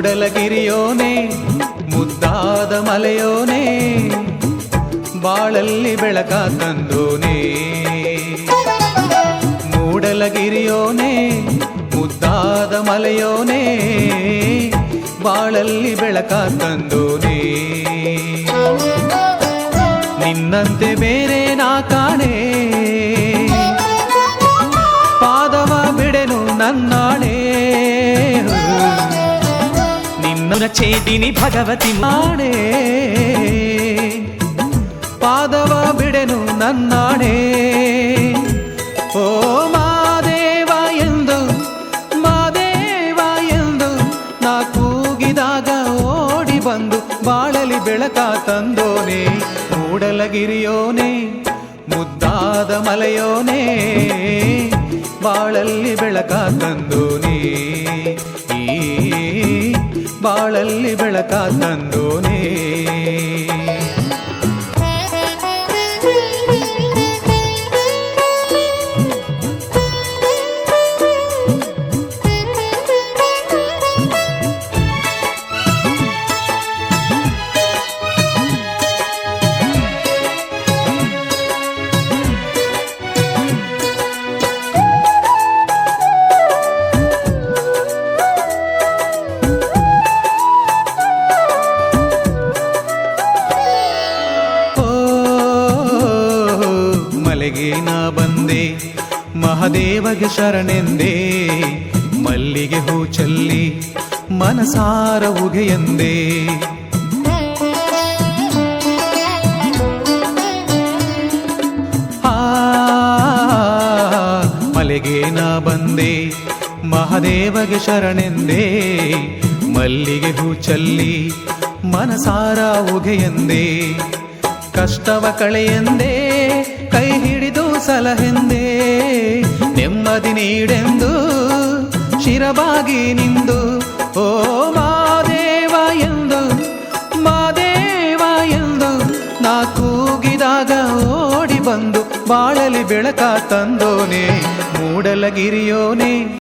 ಮೂಡಲಗಿರಿಯೋನೆ ಮುದ್ದಾದ ಮಲೆಯೋನೆ ಬಾಳಲ್ಲಿ ಬೆಳಕ ತಂದೋನೆ. ಮೂಡಲಗಿರಿಯೋನೆ ಮುದ್ದಾದ ಮಲೆಯೋನೆ ಬಾಳಲ್ಲಿ ಬೆಳಕ ತಂದೋನೆ. ನಿನ್ನಂತೆ ನಿನ್ನ ಛೇದಿನಿ ಭಗವತಿ ನಾಣೆ ಪಾದವ ಬಿಡೆನು ನನ್ನಾಣೆ ಓ ಮಾದೇವ ಎಂದು ಮಾದೇವ ಎಂದು ನಾ ಕೂಗಿದಾಗ ಓಡಿ ಬಂದು ಬಾಳಲಿ ಬೆಳಕ ತಂದೋನೆ ಮೂಡಲಗಿರಿಯೋನೆ ಮುದ್ದಾದ ಮಲೆಯೋನೆ ಬಾಳಲ್ಲಿ ಬೆಳಕ ತಂದೋನೆ ಈ ಬಾಳಲ್ಲಿ ಬೆಳಕ ತಂದೋನೆ ಮಲೆಗೆ ನಾ ಬಂದೆ, ಮಹದೇವಗೆ ಶರಣೆಂದೇ, ಮಲ್ಲಿಗೆ ಹೂ ಚಲ್ಲಿ ಮನಸಾರ ಉಗೆಯಂದೆ ಮಲೆಗೆ ನಾ ಬಂದೆ, ಮಹದೇವಗೆ ಶರಣೆಂದೇ, ಮಲ್ಲಿಗೆ ಹೂ ಚಲ್ಲಿ ಮನಸಾರ ಉಗೆಯಂದೆ ಕಷ್ಟವ ಕಳೆಯೆಂದೇ ಕೈ ಹಿಡಿದು ಸಲಹೆಂದೆ ನೆಮ್ಮದಿ ನೀಡೆಂದು ಶಿರಬಾಗಿ ನಿಂದು. ಓ ಮಾದೇವ ಎಂದು ಮಾದೇವ ಎಂದು ನಾ ಕೂಗಿದಾಗ ಓಡಿ ಬಂದು ಬಾಳಲಿ ಬೆಳಕ ತಂದೋನೆ, ಮೂಡಲಗಿರಿಯೋನೆ.